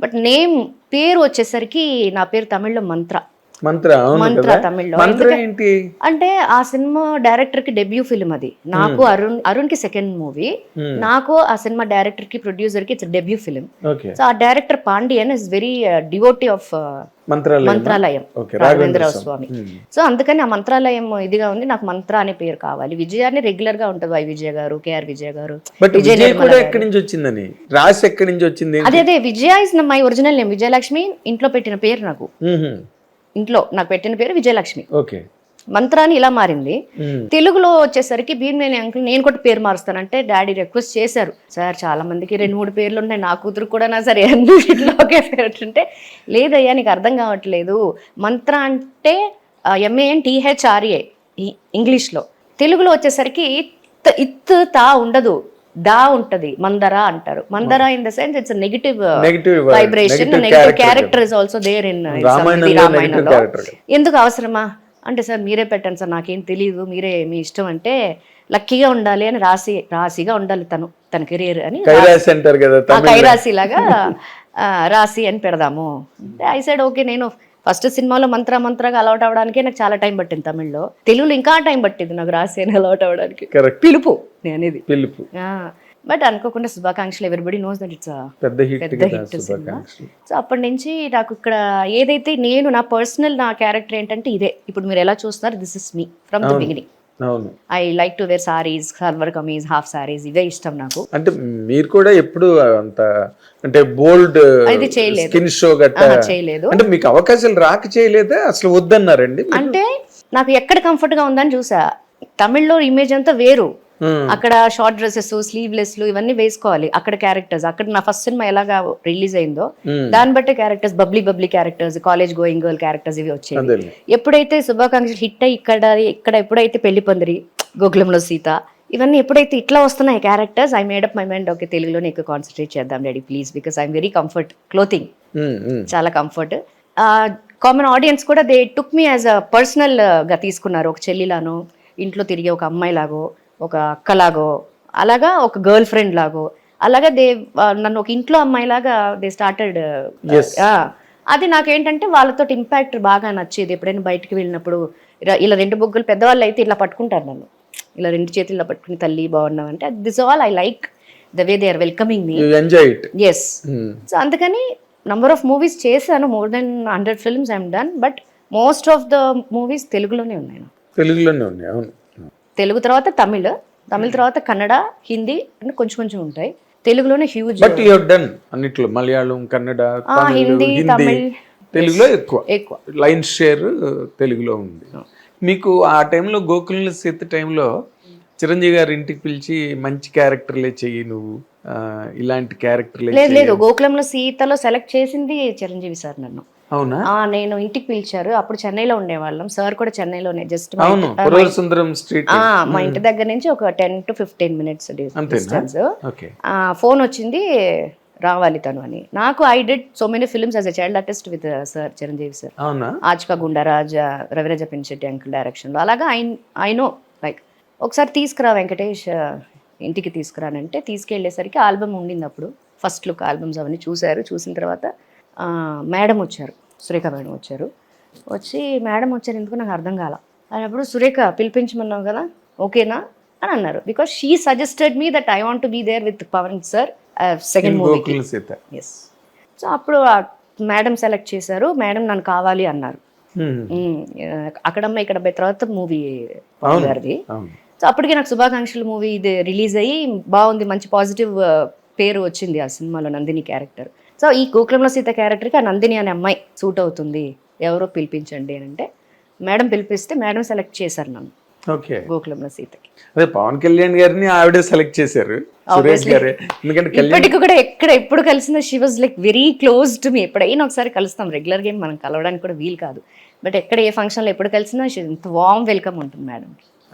But name పేరు వచ్చేసరికి నా పేరు తమిళ్ళో మంత్ర. మంత్ర ఏంటి? అంటే ఆ సినిమా డైరెక్టర్కి డెబ్యూ ఫిల్మ్ అది. నాకు అరుణ్ అరుణ్కి సెకండ్ మూవీ. Hmm. నాకు ఆ సినిమా డైరెక్టర్కి ప్రొడ్యూసర్కి ఇట్స్ డెబ్యూ ఫిల్మ్. సో ఆ director Pandian is very devotee of Mantralayam. Raghavendra Rao Raghavendra Swamy. Hmm. So అందుకని ఆ మంత్రాలయం ఇదిగా ఉంది. నాకు మంత్ర అనే పేరు కావాలి. విజయాన్ని రెగ్యులర్గా ఉంటుంది వై విజయ గారు కేఆర్ విజయ గారు. ఎక్కడి నుంచి వచ్చిందని? రాసి ఎక్కడి నుంచి వచ్చింది? అదే అదే Vijaya is my original name Vijayalakshmi ఇంట్లో పెట్టిన పేరు నాకు. ఇంట్లో నాకు పెట్టిన పేరు విజయలక్ష్మి. ఓకే. మంత్రాన్ని ఇలా మారింది. తెలుగులో వచ్చేసరికి భీమనేని అంకుల్ నేను కూడా పేరు మారుస్తానంటే డాడీ రిక్వెస్ట్ చేశారు. సార్ చాలా మందికి రెండు మూడు పేర్లు ఉన్నాయి. నా కూతురు కూడా నా సరే అన్నిటిలో ఒకే పేరు అంటే లేదయ్యా నీకు అర్థం కావట్లేదు. మంత్ర అంటే ఎంఏఎన్ టీహెచ్ఆర్ఏ ఇంగ్లీష్లో. తెలుగులో వచ్చేసరికి ఇత్ ఇత్ తా ఉండదు. దా ఉంటది మందర అంటారు. Manthara in the sense it's negative vibration negative character is also there in రామాయణంలో ఎందుకు అవసరమా? అంటే సార్ మీరే పెట్టండి సార్ నాకేం తెలియదు మీరే మీ ఇష్టం అంటే లక్కీగా ఉండాలి అని రాసి రాశిగా ఉండాలి తను తన కెరీర్ అని కైరాశి లాగా రాసి అని పెడదాము. ఐ సైడ్ ఓకే నేను ఫస్ట్ సినిమాలో మంత్ర మంత్రగా అలౌట్ అవ్వడానికే నాకు చాలా టైం పట్టింది తమిళ్ళో. తెలుగులో ఇంకా టైం పట్టింది నాకు రాసి అవ్వడానికి కరెక్ట్ పిలుపు నేను అనేది. పిలుపు. బట్ అనుకోకుండా శుభాకాంక్షలు ఎవరిబడి నోస్ దట్ ఇట్స్ పెద్ద హిట్ సినిమా. సో అప్పటి నుంచి నాకు ఇక్కడ ఏదైతే నేను నా పర్సనల్ నా క్యారెక్టర్ ఏంటంటే ఇదే. ఇప్పుడు మీరు ఎలా చూస్తున్నారు this is me from the beginning I like to wear saris salwar kameez half saris ఇవే ఇష్టం నాకు. అంటే మీరు కూడా ఎప్పుడు అంత అంటే బోల్డ్ అది చేయలేదు. స్కిన్ షో గట్ట? చేయలేదు. అంటే మీకు అవకాశాలు రాక చేయలేదా? అసలు వద్దన్నారండి అంటే నాకు ఎక్కడ కంఫర్ట్గా ఉందని చూసా. తమిళ్ళో ఇమేజ్ అంతా వేరు. అక్కడ షార్ట్ డ్రెస్సెస్ స్లీవ్లెస్లు ఇవన్నీ వేసుకోవాలి. అక్కడ క్యారెక్టర్స్ అక్కడ నా ఫస్ట్ సినిమా ఎలాగా రిలీజ్ అయిందో Hmm. దాన్ని బట్టే characters bubbly bubbly characters college going girl characters ఇవి వచ్చేవి. అదేలే ఎప్పుడైతే శుభాకాంక్షలు హిట్ అయ్యి ఇక్కడ ఇక్కడ ఎప్పుడైతే పెళ్ళి పందిరి గోకులంలో సీత ఇవన్నీ ఎప్పుడైతే ఇట్లా వస్తున్నాయి characters I made up my mind okay తెలుగులోనే ఎక్కువ కాన్సన్ట్రేట్ చేద్దాం daddy please because I'm very comfort clothing. చాలా కంఫర్ట్ కామన్ ఆడియన్స్ కూడా they took me as a పర్సనల్గా తీసుకున్నారు. ఒక చెల్లిలానో ఇంట్లో తిరిగే ఒక అమ్మాయిలాగో ఒక అక్కలాగో అలాగా ఒక గర్ల్ ఫ్రెండ్ లాగో అలాగా దే నన్ను ఒక ఇంట్లో అమ్మాయిలాగా దే స్టార్టెడ్. అది నాకేంటంటే వాళ్ళతో ఇంపాక్ట్ బాగా నచ్చేది ఎప్పుడైనా బయటికి వెళ్ళినప్పుడు. ఇలా- రెండు బొగ్గులు పెద్దవాళ్ళు అయితే ఇలా పట్టుకుంటారు నన్ను. ఇలా రెండు చేతులు ఇలా పట్టుకుని తల్లి బాగున్నావు అంటే this all I like the way they are welcoming me. Yes so అందుకని నంబర్ ఆఫ్ మూవీస్ చేశాను. More then hundred films I'm done but most of the movies తెలుగులోనే ఉన్నాయి. తెలుగులోనే ఉన్నాయి అవును. తెలుగు తర్వాత తమిళ్ తమిళ తర్వాత కన్నడ హిందీ అంటే కొంచెం కొంచెం ఉంటాయి. తెలుగులోనే హ్యూజ్ బట్ యూ డన్ అన్నిట్లో. మలయాళం కన్నడ తమిళ్ హిందీ, తమిళ్. తెలుగులో ఎక్కువ. ఎక్కువ. లైన్ షేర్ తెలుగులో ఉంది. మీకు ఆ టైంలో గోకుల సీత టైంలో చిరంజీవి గారి ఇంటికి పిలిచి మంచి క్యారెక్టర్లే చెయ్యి నువ్వు. ఇలాంటి క్యారెక్టర్లే లేదు లేదు. గోకులంలో సీతలో సెలెక్ట్ చేసింది చిరంజీవి సార్ నన్ను. అవునా? నేను ఇంటికి పిలిచారు. అప్పుడు చెన్నైలో ఉండేవాళ్ళం. సార్ కూడా చెన్నైలోనే. జస్ట్ మా ఇంటి దగ్గర నుంచి ఒక ten to fifteen minutes distance. Phone వచ్చింది రావాలి తను అని. నాకు I did so many films as a child artist with sir Chiranjeevi sir Aaj Ka Goonda Raj Ravi Raja Pinisetty uncle డైరెక్షన్లో అలాగా ఐ ఐ నో లైక్ ఒకసారి తీసుకురా వెంకటేష్ ఇంటికి తీసుకురానంటే తీసుకెళ్ళేసరికి ఆల్బమ్ ఉండింది అప్పుడు. ఫస్ట్ లుక్ ఆల్బమ్స్ అవన్నీ చూశారు. చూసిన తర్వాత మేడం వచ్చారు. సురేఖ మేడం వచ్చారు. వచ్చి మేడం వచ్చారు ఎందుకు నాకు అర్థం కాల. అన్నప్పుడు సురేఖ పిలిపించమన్నావు కదా ఓకేనా అని అన్నారు. Because she suggested me that I want be there with Pawan sir second Sita yes so అప్పుడు మేడం సెలెక్ట్ చేశారు. మేడం నన్ను కావాలి అన్నారు. Hmm. మ్మ్. అక్కడమ్మ ఇక్కడ తర్వాత మూవీ. గారిది. సో అప్పటికి నాకు శుభాకాంక్షలు మూవీ ఇది రిలీజ్ అయ్యి బాగుంది మంచి పాజిటివ్ పేరు వచ్చింది ఆ సినిమాలో నందిని క్యారెక్టర్ సో ఈ గోకులంలో సీత క్యారెక్టర్కి ఆ నందిని అనే అమ్మాయి సూట్ అవుతుంది. ఎవరో పిలిపించండి అని అంటే మేడం పిలిపిస్తే మేడం సెలెక్ట్ చేశారు నన్ను. ఓకే. గోకులంలో సీతకి. అదే పవన్ కళ్యాణ్ గారిని ఆవిడే సెలెక్ట్ చేశారు సురేష్. గారే. ఎందుకంటే ఇప్పటికి కూడా ఎక్కడ ఎప్పుడు కలిసినా she was like very close to me ఎప్పుడైనా ఒకసారి కలుస్తాం. రెగ్యులర్ గేమ్ మనం కలవడానికి కూడా వీలు కాదు. బట్ ఎక్కడ ఏ ఫంక్షన్లో ఎప్పుడు కలిసినా ఇంత వామ్ వెల్కమ్ ఉంటుంది మేడం